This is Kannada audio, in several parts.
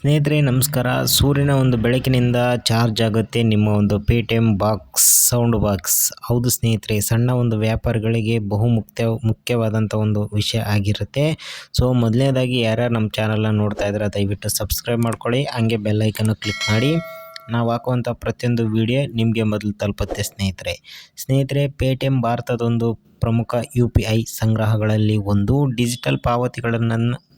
ಸ್ನೇಹಿತರೆ, ನಮಸ್ಕಾರ. ಸೂರ್ಯನ ಒಂದು ಬೆಳಕಿನಿಂದ ಚಾರ್ಜ್ ಆಗುತ್ತೆ. ನಿಮ್ಮ ಒಂದು ಪೇ ಬಾಕ್ಸ್, ಸೌಂಡ್ ಬಾಕ್ಸ್. ಹೌದು ಸ್ನೇಹಿತರೆ, ಸಣ್ಣ ಒಂದು ವ್ಯಾಪಾರಿಗಳಿಗೆ ಬಹು ಮುಖ್ಯ ಮುಖ್ಯವಾದಂಥ ಒಂದು ವಿಷಯ ಆಗಿರುತ್ತೆ. ಸೊ, ಮೊದಲನೇದಾಗಿ ಯಾರ್ಯಾರು ನಮ್ಮ ಚಾನಲ್ನ ನೋಡ್ತಾ ಇದ್ದಾರೆ, ದಯವಿಟ್ಟು ಸಬ್ಸ್ಕ್ರೈಬ್ ಮಾಡ್ಕೊಳ್ಳಿ. ಹಂಗೆ ಬೆಲ್ಲೈಕನ್ನು ಕ್ಲಿಕ್ ಮಾಡಿ. ನಾವು ಹಾಕುವಂಥ ಪ್ರತಿಯೊಂದು ವಿಡಿಯೋ ನಿಮಗೆ ಮೊದಲು ತಲುಪುತ್ತೆ ಸ್ನೇಹಿತರೆ. ಸ್ನೇಹಿತರೆ ಪೇ ಟಿ ಎಂ ಭಾರತದೊಂದು ಪ್ರಮುಖ ಯು ಪಿ ಐ ಸಂಗ್ರಹಗಳಲ್ಲಿ ಒಂದು. ಡಿಜಿಟಲ್ ಪಾವತಿಗಳನ್ನು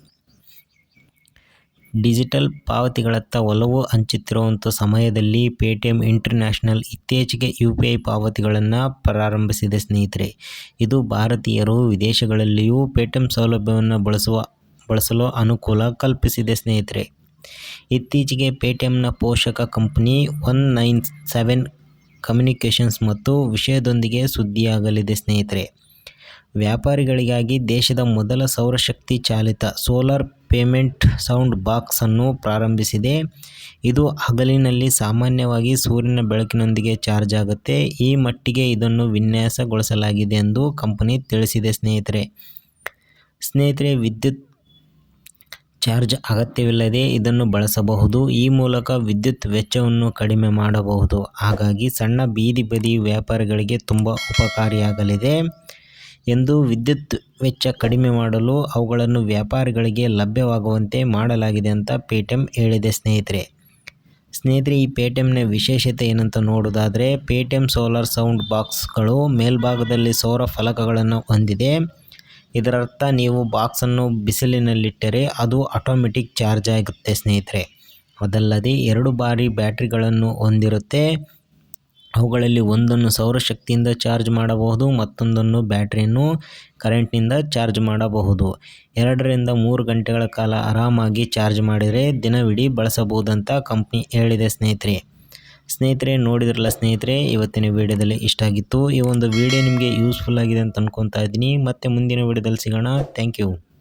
ಡಿಜಿಟಲ್ ಪಾವತಿಗಳತ್ತ ಒಲವು ಹಂಚುತ್ತಿರುವಂಥ ಸಮಯದಲ್ಲಿ ಪೇಟಿಎಂ ಇಂಟರ್ನ್ಯಾಷನಲ್ ಇತ್ತೀಚೆಗೆ ಯು ಪಿ ಐ ಪಾವತಿಗಳನ್ನು ಪ್ರಾರಂಭಿಸಿದೆ ಸ್ನೇಹಿತರೆ. ಇದು ಭಾರತೀಯರು ವಿದೇಶಗಳಲ್ಲಿಯೂ ಪೇಟಿಎಂ ಸೌಲಭ್ಯವನ್ನು ಬಳಸುವ, ಬಳಸಲು ಅನುಕೂಲ ಕಲ್ಪಿಸಿದೆ ಸ್ನೇಹಿತರೆ. ಇತ್ತೀಚೆಗೆ ಪೇಟಿಎಂನ ಪೋಷಕ company one nine seven communications ಮತ್ತು ವಿಷಯದೊಂದಿಗೆ ಸುದ್ದಿಯಾಗಲಿದೆ ಸ್ನೇಹಿತರೆ. ವ್ಯಾಪಾರಿಗಳಿಗಾಗಿ ದೇಶದ ಮೊದಲ ಸೌರಶಕ್ತಿ ಚಾಲಿತ ಸೋಲಾರ್ ಪೇಮೆಂಟ್ ಸೌಂಡ್ ಬಾಕ್ಸ್ ಅನ್ನು ಪ್ರಾರಂಭಿಸಿದೆ. ಇದು ಹಗಲಿನಲ್ಲಿ ಸಾಮಾನ್ಯವಾಗಿ ಸೂರ್ಯನ ಬೆಳಕಿನೊಂದಿಗೆ ಚಾರ್ಜ್ ಆಗುತ್ತೆ. ಈ ಮಟ್ಟಿಗೆ ಇದನ್ನು ವಿನ್ಯಾಸಗೊಳಿಸಲಾಗಿದೆ ಎಂದು ಕಂಪನಿ ತಿಳಿಸಿದೆ ಸ್ನೇಹಿತರೆ. ಸ್ನೇಹಿತರೆ, ವಿದ್ಯುತ್ ಚಾರ್ಜ್ ಅಗತ್ಯವಿಲ್ಲದೆ ಇದನ್ನು ಬಳಸಬಹುದು. ಈ ಮೂಲಕ ವಿದ್ಯುತ್ ವೆಚ್ಚವನ್ನು ಕಡಿಮೆ ಮಾಡಬಹುದು. ಹಾಗಾಗಿ ಸಣ್ಣ ಬೀದಿ ಬದಿ ವ್ಯಾಪಾರಿಗಳಿಗೆ ತುಂಬ ಉಪಕಾರಿಯಾಗಲಿದೆ. ಎಂದು ವಿದ್ಯುತ್ ವೆಚ್ಚ ಕಡಿಮೆ ಮಾಡಲು ಅವುಗಳನ್ನು ವ್ಯಾಪಾರಿಗಳಿಗೆ ಲಭ್ಯವಾಗುವಂತೆ ಮಾಡಲಾಗಿದೆ ಅಂತ ಪೇಟಿಎಂ ಹೇಳಿದೆ, ಸ್ನೇಹಿತರೆ. ಸ್ನೇಹಿತರೆ, ಈ ಪೇಟಿಎಂನ ವಿಶೇಷತೆ ಏನಂತ ನೋಡೋದಾದರೆ ಪೇಟಿಎಂ ಸೋಲಾರ್ ಸೌಂಡ್ ಬಾಕ್ಸ್ಗಳು ಮೇಲ್ಭಾಗದಲ್ಲಿ ಸೌರ ಫಲಕಗಳನ್ನು ಹೊಂದಿದೆ. ಇದರರ್ಥ, ನೀವು ಬಾಕ್ಸನ್ನು ಬಿಸಿಲಿನಲ್ಲಿಟ್ಟರೆ ಅದು ಆಟೋಮೆಟಿಕ್ ಚಾರ್ಜ್ ಆಗುತ್ತೆ, ಸ್ನೇಹಿತರೆ. ಅದಲ್ಲದೆ, ಎರಡು ಬಾರಿ ಬ್ಯಾಟ್ರಿಗಳನ್ನು ಹೊಂದಿರುತ್ತೆ. ಅವುಗಳಲ್ಲಿ ಒಂದನ್ನು ಸೌರಶಕ್ತಿಯಿಂದ ಚಾರ್ಜ್ ಮಾಡಬಹುದು, ಮತ್ತೊಂದನ್ನು ಬ್ಯಾಟ್ರಿಯನ್ನು ಕರೆಂಟ್ನಿಂದ ಚಾರ್ಜ್ ಮಾಡಬಹುದು. ಎರಡರಿಂದ ಮೂರು ಗಂಟೆಗಳ ಕಾಲ ಆರಾಮಾಗಿ ಚಾರ್ಜ್ ಮಾಡಿದರೆ ದಿನವಿಡೀ ಬಳಸಬಹುದಂತ ಕಂಪ್ನಿ ಹೇಳಿದೆ ಸ್ನೇಹಿತರೆ. ಸ್ನೇಹಿತರೆ, ನೋಡಿದ್ರಲ್ಲ ಸ್ನೇಹಿತರೆ, ಇವತ್ತಿನ ವಿಡಿಯೋದಲ್ಲಿ ಇಷ್ಟ ಆಗಿತ್ತು. ಈ ಒಂದು ವಿಡಿಯೋ ನಿಮಗೆ ಯೂಸ್ಫುಲ್ ಆಗಿದೆ ಅಂತ ಅಂದ್ಕೊತಾ ಇದ್ದೀನಿ. ಮತ್ತೆ ಮುಂದಿನ ವಿಡಿಯೋದಲ್ಲಿ ಸಿಗೋಣ. Thank you